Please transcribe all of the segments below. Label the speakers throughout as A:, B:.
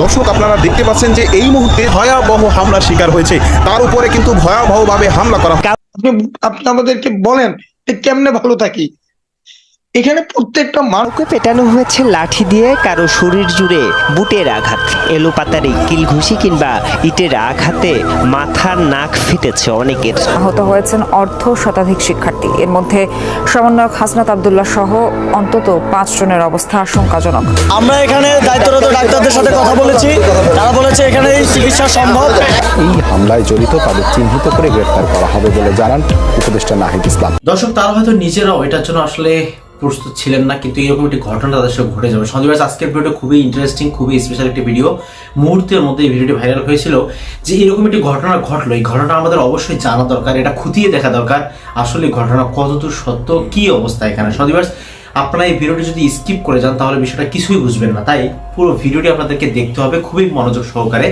A: দর্শক, আপনারা দেখতে পাচ্ছেন যে এই মুহূর্তে ভয়াবহ হামলার শিকার হয়েছে। তার উপরে কিন্তু ভয়াবহ ভাবে হামলা করা
B: আপনি আমাদেরকে বলেন কেমনে ভালো থাকি? এখানে প্রত্যেকটা মানুষ
C: কাউকে পেটানো হয়েছে লাঠি দিয়ে কারও শরীর জুড়ে বুটের আঘাত। এলোপাতারি কিল ঘুষি কিংবা ইটের আঘাতে মাথার নাক ফিটেছে অনেকের।
D: আহত হয়েছেন অর্ধ শতাধিক শিক্ষার্থী। এর মধ্যে সমন্বয়ক হাসনাত আবদুল্লাহ সহ অন্তত পাঁচ জনের অবস্থা আশঙ্কাজনক।
E: আমরা এখানে দায়িত্বরত ডাক্তারদের সাথে কথা বলেছি। তারা বলেছে এখানে চিকিৎসা সম্ভব।
F: এই হামলায় জড়িত তাদের চিহ্নিত করে গ্রেফতার করা হবে বলে জানান উপদেষ্টা নাহিদ ইসলাম।
G: দর্শক তারা হয়তো নিজেরাও এটার জন্য আসলে প্রস্তুত ছিলেন না, কিন্তু এরকম একটি ঘটনা তাদের সাথে ঘটে যাবে। সন্দীপ আজকের ভিডিওটা খুবই ইন্টারেস্টিং খুবই স্পেশাল একটি ভিডিও মুহূর্তের মধ্যে এই ভিডিওটি ভাইরাল হয়েছিল যে এরকম একটি ঘটনা ঘটলো। এই ঘটনা আমাদের অবশ্যই জানা দরকার, এটা খুঁটিয়ে দেখা দরকার। আসলে ঘটনা কতদূর সত্য, কি অবস্থা এখানে? সন্দীপ আপনারা এই ভিডিওটি যদি স্কিপ করে যান, তাহলে বিষয়টা কিছুই বুঝবেন না। তাই পুরো ভিডিওটি আপনাদেরকে দেখতে হবে খুবই মনোযোগ সহকারে,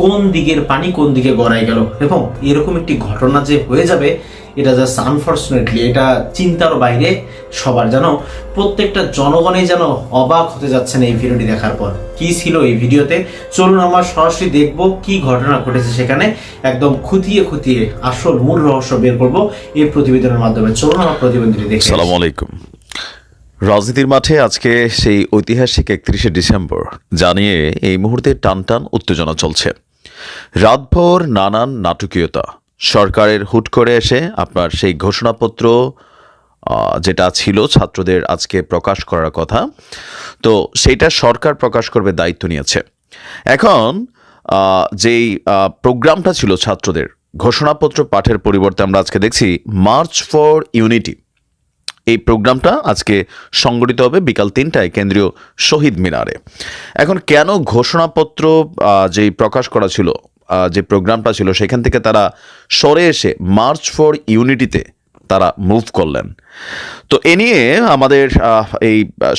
G: কোন দিকের পানি কোন দিকে গড়াই গেল। এবং এরকম একটি ঘটনা যে হয়ে যাবে, এটা জাস্ট আনফর্চুনেটলি এটা চিন্তার বাইরে সবার যেন, প্রত্যেকটা জনগণই যেন অবাক হতে যাচ্ছেন এই ভিডিওটি দেখার পর। কি ছিল এই ভিডিওতে? চলুন আমরা সরাসরি দেখব কি ঘটনা ঘটেছে সেখানে। একদম খুঁটিয়ে খুঁটিয়ে আসল মূল রহস্য বের করব এই প্রতিবেদনের মাধ্যমে। চলুন আমার প্রতিবেদনটি দেখে আসি।
H: সালাম আলাইকুম। রাজনীতির মাঠে আজকে সেই ঐতিহাসিক একত্রিশে ডিসেম্বর জানিয়ে এই মুহূর্তে টানটান উত্তেজনা চলছে। রাতভর নানান নাটকীয়তা। সরকারের হুট করে এসে আপনার সেই ঘোষণাপত্র যেটা ছিল ছাত্রদের আজকে প্রকাশ করার কথা, তো সেইটা সরকার প্রকাশ করবে দায়িত্ব নিয়েছে। এখন যেই প্রোগ্রামটা ছিল ছাত্রদের, ঘোষণাপত্র পাঠের পরিবর্তে আমরা আজকে দেখছি, মার্চ ফর ইউনিটি এই প্রোগ্রামটা আজকে সংগঠিত হবে বিকাল তিনটায় কেন্দ্রীয় শহীদ মিনারে। এখন কেন ঘোষণাপত্র যেই প্রকাশ করা ছিল যে প্রোগ্রামটা ছিল, সেখান থেকে তারা সরে এসে মার্চ ফর ইউনিটিতে তারা মুভ করলেন। তো এ নিয়ে আমাদের এই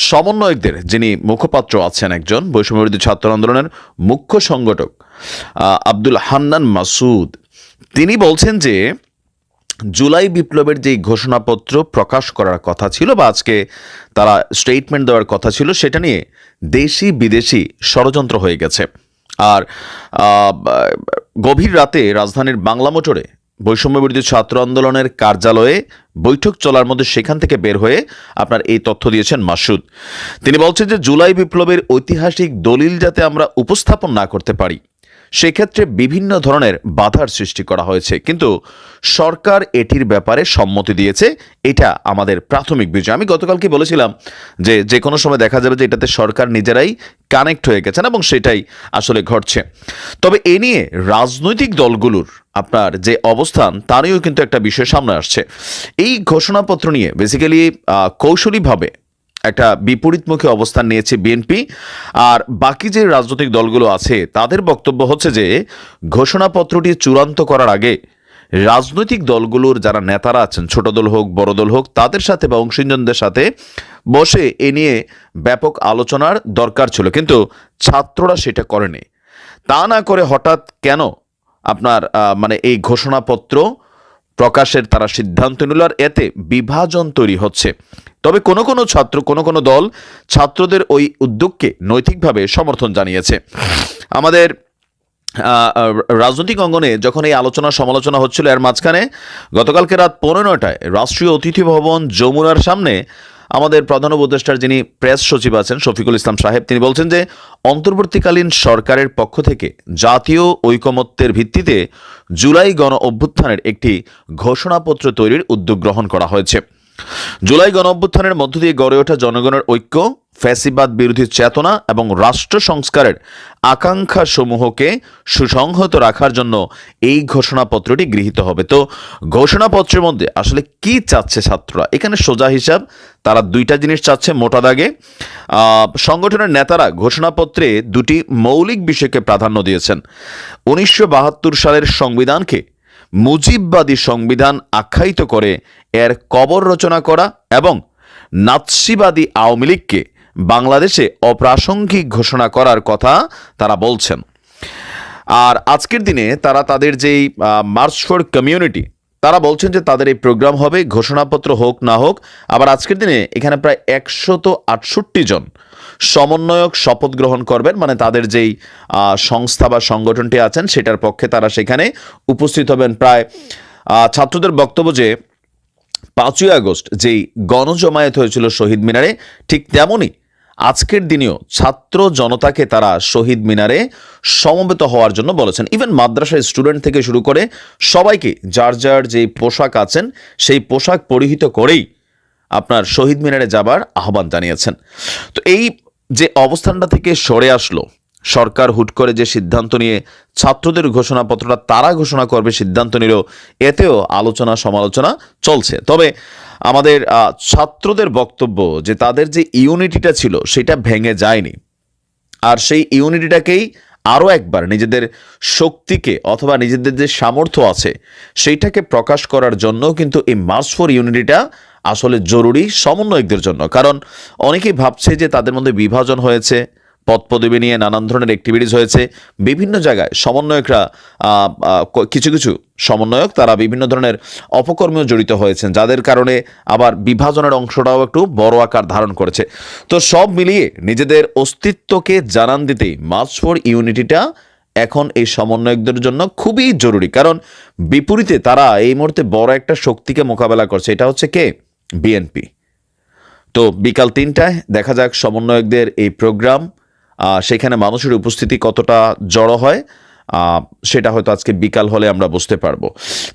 H: সমন্বয়কদের, যিনি মুখপাত্র আছেন একজন, বৈষম্যবিরোধী ছাত্র আন্দোলনের মুখ্য সংগঠক আব্দুল হান্নান মাসুদ, তিনি বলছেন যে জুলাই বিপ্লবের যে ঘোষণাপত্র প্রকাশ করার কথা ছিল বা আজকে তারা স্টেটমেন্ট দেওয়ার কথা ছিল, সেটা নিয়ে দেশি বিদেশি ষড়যন্ত্র হয়ে গেছে। আর গভীর রাতে রাজধানীর বাংলা মোটরে বৈষম্য বিরোধী ছাত্র আন্দোলনের কার্যালয়ে বৈঠক চলার মধ্যে সেখান থেকে বের হয়ে আপনার এই তথ্য দিয়েছেন মাসুদ। তিনি বলছেন যে জুলাই বিপ্লবের ঐতিহাসিক দলিল যাতে আমরা উপস্থাপন না করতে পারি সেক্ষেত্রে বিভিন্ন ধরনের বাধার সৃষ্টি করা হয়েছে। কিন্তু সরকার এটির ব্যাপারে সম্মতি দিয়েছে, এটা আমাদের প্রাথমিক বিষয়। আমি গতকালকে বলেছিলাম যে যে কোনো সময় দেখা যাবে যে এটাতে সরকার নিজেরাই কানেক্ট হয়ে গেছেন এবং সেটাই আসলে ঘটছে। তবে এ নিয়ে রাজনৈতিক দলগুলোর আপনার যে অবস্থান তারও কিন্তু একটা বিষয় সামনে আসছে। এই ঘোষণাপত্র নিয়ে বেসিক্যালি কৌশলীভাবে একটা বিপরীতমুখী অবস্থান নিয়েছে বিএনপি। আর বাকি যে রাজনৈতিক দলগুলো আছে, তাদের বক্তব্য হচ্ছে যে, ঘোষণাপত্রটি চূড়ান্ত করার আগে রাজনৈতিক দলগুলোর যারা নেতারা আছেন, ছোট দল হোক, বড় দল হোক, তাদের সাথে বা অংশীজনদের সাথে বসে এ নিয়ে ব্যাপক আলোচনার দরকার ছিল। কিন্তু ছাত্ররা সেটা করেনি। তা না করে হঠাৎ কেন আপনার মানে এই ঘোষণাপত্র প্রকাশের তারা সিদ্ধান্ত নিল, আর এতে বিভাজন তৈরি হচ্ছে। তবে কোনো কোনো ছাত্র, কোনো কোনো দল ছাত্রদের ওই উদ্যোগকে নৈতিকভাবে সমর্থন জানিয়েছে। আমাদের রাজনৈতিক অঙ্গনে যখন এই আলোচনা, সমালোচনা হচ্ছিল, এর মাঝখানে গতকালকে রাত পনেরোটায় রাষ্ট্রীয় অতিথি ভবন যমুনার সামনে আমাদের প্রধান উপদেষ্টার যিনি প্রেস সচিব আছেন, শফিকুল ইসলাম সাহেব, তিনি বলছেন যে, অন্তর্বর্তীকালীন সরকারের পক্ষ থেকে জাতীয় ঐকমত্যের ভিত্তিতে জুলাই গণ অভ্যুত্থানের একটি ঘোষণাপত্র তৈরির উদ্যোগ গ্রহণ করা হয়েছে। জুলাই গণ অভ্যুত্থানের মধ্য দিয়ে গড়ে ওঠা জনগণের ঐক্য, ফ্যাসিবাদ বিরোধী চেতনা এবং রাষ্ট্র সংস্কারের আকাঙ্ক্ষা সমূহকে সুসংহত রাখার জন্য এই ঘোষণাপত্রটি গৃহীত হবে। তো ঘোষণাপত্রের মধ্যে আসলে কি চাচ্ছে ছাত্ররা? এখানে সোজা হিসাব, তারা দুইটা জিনিস চাচ্ছে, মোটা দাগে। সংগঠনের নেতারা ঘোষণাপত্রে দুটি মৌলিক বিষয়কে প্রাধান্য দিয়েছেন। উনিশশো বাহাত্তর সালের সংবিধানকে মুজিববাদী সংবিধান আখ্যায়িত করে এর কবর রচনা করা এবং নাৎসিবাদী আওয়ামী লীগকে বাংলাদেশে অপ্রাসঙ্গিক ঘোষণা করার কথা তারা বলছেন। আর আজকের দিনে তারা তাদের যেই মার্চ ফর কমিউনিটি তারা বলছেন যে তাদের এই প্রোগ্রাম হবে, ঘোষণাপত্র হোক না হোক, আবার আজকের দিনে এখানে প্রায় একশত আটষট্টি জন সমন্বয়ক শপথ গ্রহণ করবেন মানে তাদের যেই সংস্থা বা সংগঠনটি আছেন, সেটার পক্ষে তারা সেখানে উপস্থিত হবেন। প্রায় ছাত্রদের বক্তব্য যে পাঁচই আগস্ট যেই গণজমায়েত হয়েছিল শহীদ মিনারে, ঠিক তেমনই আজকের দিনেও ছাত্র জনতাকে তারা শহীদ মিনারে সমবেত হওয়ার জন্য বলেছেন। ইভেন মাদ্রাসার স্টুডেন্ট থেকে শুরু করে সবাইকে যার যার যে পোশাক আছেন, সেই পোশাক পরিহিত করেই আপনার শহীদ মিনারে যাবার আহ্বান জানিয়েছেন। তো এই যে অবস্থানটা থেকে সরে আসলো সরকার হুট করে যে সিদ্ধান্ত নিয়ে ছাত্রদের ঘোষণাপত্রটা তারা ঘোষণা করবে, সিদ্ধান্ত নিল, এতেও আলোচনা সমালোচনা চলছে। তবে আমাদের ছাত্রদের বক্তব্য যে তাদের যে ইউনিটিটা ছিল সেটা ভেঙে যায়নি। আর সেই ইউনিটিটাকেই আরও একবার নিজেদের শক্তিকে অথবা নিজেদের যে সামর্থ্য আছে সেইটাকে প্রকাশ করার জন্য কিন্তু এই মার্চ ফর ইউনিটিটা আসলে জরুরি সমন্বয়কদের জন্য। কারণ অনেকেই ভাবছে যে তাদের মধ্যে বিভাজন হয়েছে পদ পদবি নিয়ে নানান ধরনের অ্যাক্টিভিটিস হয়েছে। বিভিন্ন জায়গায় সমন্বয়করা কিছু কিছু সমন্বয়ক তারা বিভিন্ন ধরনের অপকর্মেও জড়িত হয়েছেন, যাদের কারণে আবার বিভাজনের অংশটাও একটু বড় আকার ধারণ করেছে। তো সব মিলিয়ে নিজেদের অস্তিত্বকে জানান দিতেই মার্চ ফর ইউনিটিটা এখন এই সমন্বয়কদের জন্য খুবই জরুরি। কারণ বিপরীতে তারা এই মুহূর্তে বড় একটা শক্তিকে মোকাবেলা করছে, এটা হচ্ছে কে? বিএনপি। তো বিকাল তিনটায় দেখা যাক সমন্বয়কদের এই প্রোগ্রাম সেখানে মানুষের উপস্থিতি কতটা জড়ো হয় সেটা হয়তো আজকে বিকাল হলে আমরা বুঝতে পারব।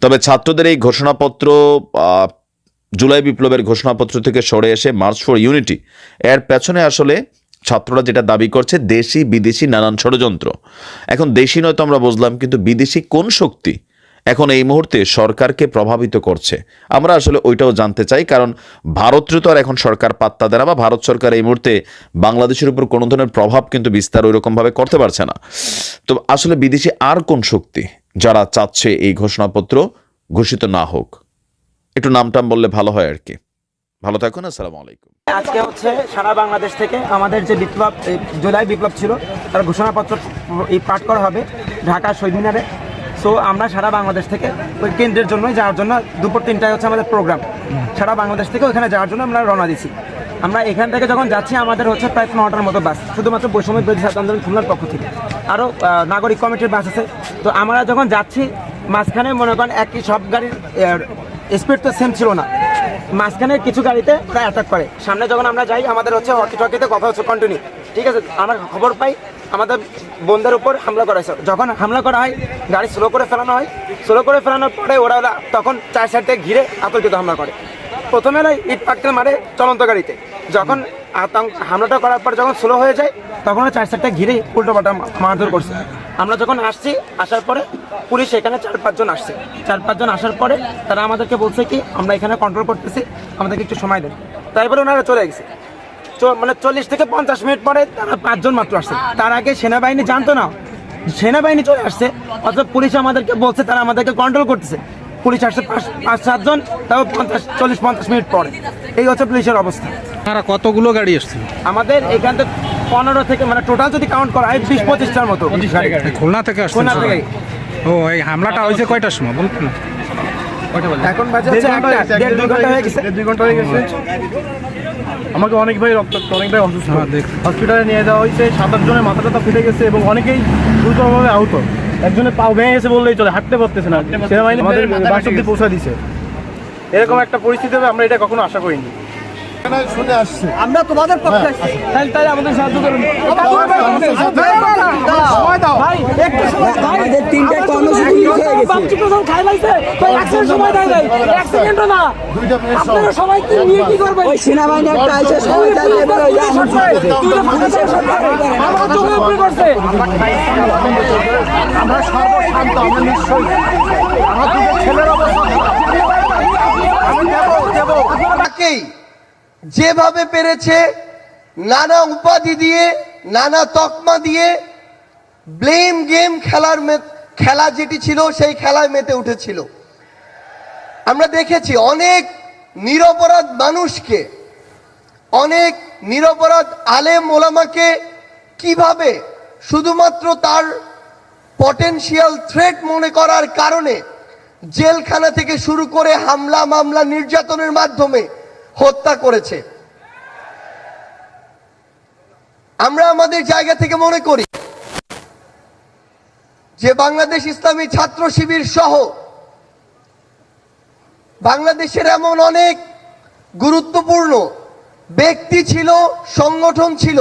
H: তবে ছাত্রদের এই ঘোষণাপত্র জুলাই বিপ্লবের ঘোষণাপত্র থেকে সরে এসে মার্চ ফর ইউনিটি এর পেছনে আসলে ছাত্ররা যেটা দাবি করছে দেশি বিদেশি নানান ষড়যন্ত্র। এখন দেশি নয়তো আমরা বুঝলাম, কিন্তু বিদেশি কোন শক্তি এখন এই মুহূর্তে সরকারকে প্রভাবিত করছে। আমরা আসলে ওইটাও জানতে চাই, কারণ ভারতীয় তো আর এখন সরকার পাত্তা দেয় না বা ভারত সরকার এই মুহূর্তে বাংলাদেশের উপর কোনো ধরনের প্রভাব কিন্তু বিস্তার ওইরকমভাবে করতে পারছে না। তো আসলে বিদেশি আর কোন শক্তি যারা চাচ্ছে এই ঘোষণাপত্র ঘোষিত না হোক? একটু নামটাম বললে ভালো হয় আর কি। ভালো থাকুন, আসসালামু আলাইকুম।
E: আজকে হচ্ছে সারা বাংলাদেশ থেকে আমাদের যে বিপ্লব জুলাই বিপ্লব ছিল, তার ঘোষণাপত্র পাঠ করা হবে ঢাকা শহীদ মিনারে। সো আমরা সারা বাংলাদেশ থেকে ওই কেন্দ্রের জন্যই যাওয়ার জন্য দুপুর তিনটায় হচ্ছে আমাদের প্রোগ্রাম সারা বাংলাদেশ থেকে ওখানে যাওয়ার জন্য আমরা রওনা দিছি। আমরা এখান থেকে যখন যাচ্ছি, আমাদের হচ্ছে প্রায় নটার মতো বাস, শুধুমাত্র বৈষম্য বিরোধী ছাত্র আন্দোলন খুলনার পক্ষ থেকে। আরও নাগরিক কমিটির বাস আছে। তো আমরা যখন যাচ্ছি, মাঝখানে মনে করেন একই সব গাড়ির স্পিড তো সেম ছিল না। মাঝখানে কিছু গাড়িতে ওরা অ্যাটাক করে। সামনে যখন আমরা যাই, আমাদের হচ্ছে হকি টকিতে কথা হচ্ছে কন্টিনিউ ঠিক আছে, আমরা খবর পাই আমাদের বোনদের উপর হামলা করা হয়েছে। যখন হামলা করা হয়, গাড়ি স্লো করে ফেলানো হয় স্লো করে ফেলানোর পরে ওরা তখন চার সাইড থেকে ঘিরে আতঙ্কিত হামলা করে। প্রথমে না ইট পাটকেল মারে চলন্ত গাড়িতে। যখন আতঙ্ক, হামলাটা করার পর যখন স্লো হয়ে যায়, তখন ওরা চার সাইডটা ঘিরে উল্টো পাল্টা মারধর করছে। আমরা যখন আসছি, আসার পরে পুলিশ এখানে চার পাঁচজন আসছে। চার পাঁচজন আসার পরে তারা আমাদেরকে বলছে কি, আমরা এখানে কন্ট্রোল করতেছি, আমাদেরকে একটু সময় দেন। তাই বলে ওনারা চলে গেছে। মানে চল্লিশ থেকে পঞ্চাশ মিনিট পরে তারা পাঁচজন মাত্র আসছে। তার আগে সেনাবাহিনী জানতো না। সেনাবাহিনী চলে আসছে। অর্থাৎ পুলিশ আমাদেরকে বলছে তারা আমাদেরকে কন্ট্রোল করতেছে। পুলিশ আসছে পাঁচ পাঁচ সাতজন তাও পঞ্চাশ চল্লিশ পঞ্চাশ মিনিট পরে। এই হচ্ছে পুলিশের অবস্থা।
I: তারা কতগুলো গাড়ি আসছিল?
E: আমাদের এখান থেকে পনেরো থেকে মানে টোটাল যদি কাউন্ট করা হয় বিশ পঁচিশটার মতো। গাড়ি।
I: খুলনা থেকে
E: খুলনা থেকে
I: ও এই হামলাটা হয়েছে কয়টার সময়? বলুন।
E: এখন বাজে হচ্ছে একটা দেড় দুই ঘণ্টা হয়ে গেছে।
J: দুই ঘণ্টা হয়ে গেছে। আমাকে অনেক ভাই রক্ত অনেক ভাই অসুস্থ।
I: হ্যাঁ,
J: হসপিটালে নিয়ে যাওয়া হয়েছে সাত আট জনের মাথা টাথা ফেটে গেছে এবং অনেকেই গুরুতরভাবে আহত। একজনের পাও ভেঙে গেছে বললেই চলে হাঁটতে পারতেছে না। সেনাবাহিনী আমাদের বাস অব্দি পৌঁছা দিছে। এরকম একটা পরিস্থিতি হবে আমরা এটা কখনো আশা করিনি।
E: আমরা তোমাদের পক্ষে আসছি। তাহলে তাহলে আমাদের সাহায্য করুন। ভাই একটু সময় ভাই আমাদের তিনটা কর্মসূচি মিস হয়ে গেছে। বাচ্চা তো খাই লাইছে। তো এক সেকেন্ড সময় দেয় এক সেকেন্ডও না। আপনারা সবাই কি নিয়ে কি করবেন? ওই সেনাবাহিনী একটা আইসা সময় দেয় এবার ওই পুলিশের সরকার আমার চোখে উপরে করছে।
J: আমরা সর্বশান্ত আমরা নিশ্চয়ই। আমার দুটো ছেলের অবস্থা আমি দেবো দেবো।
K: তাকেই যেভাবে পেরেছে, নানা উপাধি দিয়ে, নানা তকমা দিয়ে ব্লেম গেম খেলার খেলা যেটি ছিল, সেই খেলায় মেতে উঠেছিল। আমরা দেখেছি অনেক নিরপরাধ মানুষকে, অনেক নিরপরাধ আলেম ওলামাকে কীভাবে শুধুমাত্র তার পটেনশিয়াল থ্রেট মনে করার কারণে জেলখানা থেকে শুরু করে হামলা, মামলা, নির্যাতনের মাধ্যমে হত্যা করেছে। আমরা আমাদের জায়গা থেকে মনে করি যে বাংলাদেশ ইসলামী ছাত্র শিবির সহ বাংলাদেশের এমন অনেক গুরুত্বপূর্ণ ব্যক্তি ছিল, সংগঠন ছিল,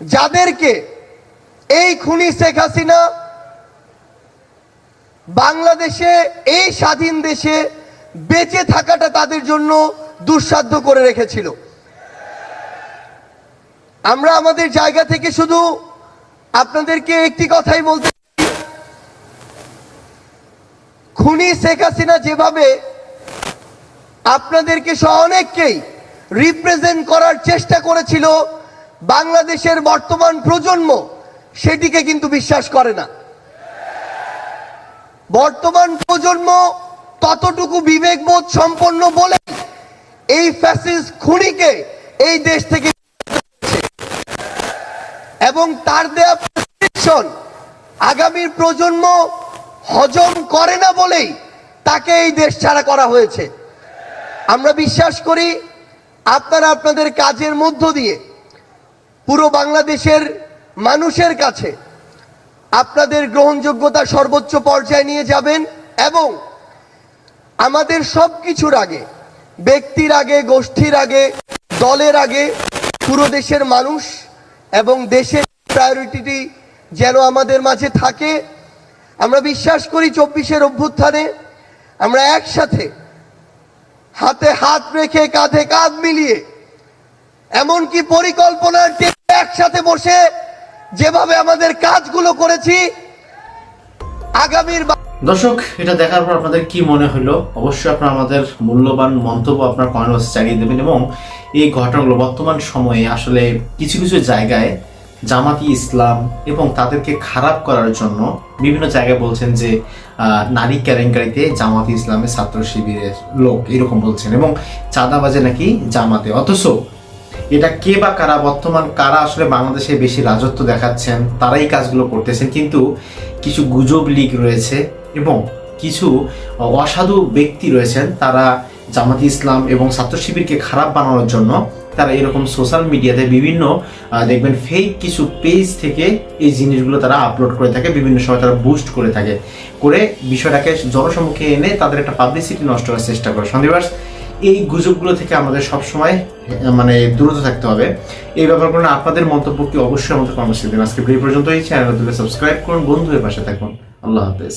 K: যাদেরকে এই খুনি শেখ হাসিনা বাংলাদেশে, এই স্বাধীন দেশে বেঁচে থাকাটা তাদের জন্য দুঃসাধ্য করে রেখেছিল। আমরা আমাদের জায়গা থেকে শুধু আপনাদেরকে একটি কথাই বলতে খুনি শেখ হাসিনা যেভাবে আপনাদেরকে সহ অনেককেই রিপ্রেজেন্ট করার চেষ্টা করেছিল, বাংলাদেশের বর্তমান প্রজন্ম সেটিকে কিন্তু বিশ্বাস করে না। বর্তমান প্রজন্ম ততটুকু বিবেকবোধ সম্পন্ন বলে এই ফ্যাসিস্ট খুনিকে এই দেশ থেকে এবং তার দেয়া প্রেসক্রিপশন আগামীর প্রজন্ম হজম করে না বলেই তাকে এই দেশ ছাড়া করা হয়েছে। আমরা বিশ্বাস করি আপনারা আপনাদের কাজের মধ্য দিয়ে পুরো বাংলাদেশের মানুষের কাছে আপনাদের গ্রহণযোগ্যতা সর্বোচ্চ পর্যায়ে নিয়ে যাবেন এবং আমাদের সব কিছুর আগে ব্যক্তির আগে, গোষ্ঠীর আগে, দলের আগে পুরো দেশের মানুষ এবং দেশের প্রায়োরিটি যেন আমাদের মাঝে থাকে। আমরা বিশ্বাস করি চব্বিশের অভ্যুত্থানে আমরা একসাথে হাতে হাত রেখে, কাঁধে কাঁধ মিলিয়ে এমনকি পরিকল্পনার একসাথে বসে যেভাবে আমাদের কাজগুলো করেছি, আগামীর
G: দর্শক, এটা দেখার পর আপনাদের কি মনে হলো? অবশ্যই আপনারা আমাদের মূল্যবান মন্তব্য আপনার কমেন্ট বক্সে জানিয়ে দেবেন এবং এই ঘটনাগুলো বর্তমান সময়ে আসলে কিছু কিছু জায়গায় জামাতি ইসলাম এবং তাদেরকে খারাপ করার জন্য বিভিন্ন জায়গায় বলছেন যে নারী কেলেঙ্কারিতে জামাতি ইসলামের ছাত্র শিবিরের লোক এরকম বলছেন এবং চাঁদাবাজে নাকি জামাতে। অথচ এটা কে বা কারা, বর্তমান কারা আসলে বাংলাদেশে বেশি রাজত্ব দেখাচ্ছেন তারাই কাজগুলো করতেছেন, কিন্তু কিছু গুজব লিগ রয়েছে এবং কিছু অসাধু ব্যক্তি রয়েছেন তারা জামাতি ইসলাম এবং ছাত্র শিবিরকে খারাপ বানানোর জন্য তারা এরকম সোশ্যাল মিডিয়াতে বিভিন্ন দেখবেন ফেক কিছু পেজ থেকে এই জিনিসগুলো তারা আপলোড করে থাকে, বিভিন্ন সময় তারা বুস্ট করে থাকে। করে বিষয়টাকে জনসম্মুখে এনে তাদের একটা পাবলিসিটি নষ্ট করার চেষ্টা করে। সন্দেবাস এই গুজবগুলো থেকে আমাদের সবসময় মানে দূরত থাকতে হবে। এই ব্যাপারগুলো আপনাদের মন্তব্যকে অবশ্যই আমাদের কর্মসূচি দিন। আজকে এই পর্যন্ত এই চ্যানেল সাবস্ক্রাইব করুন, বন্ধুদের পাশে থাকুন। আল্লাহ হাফেজ।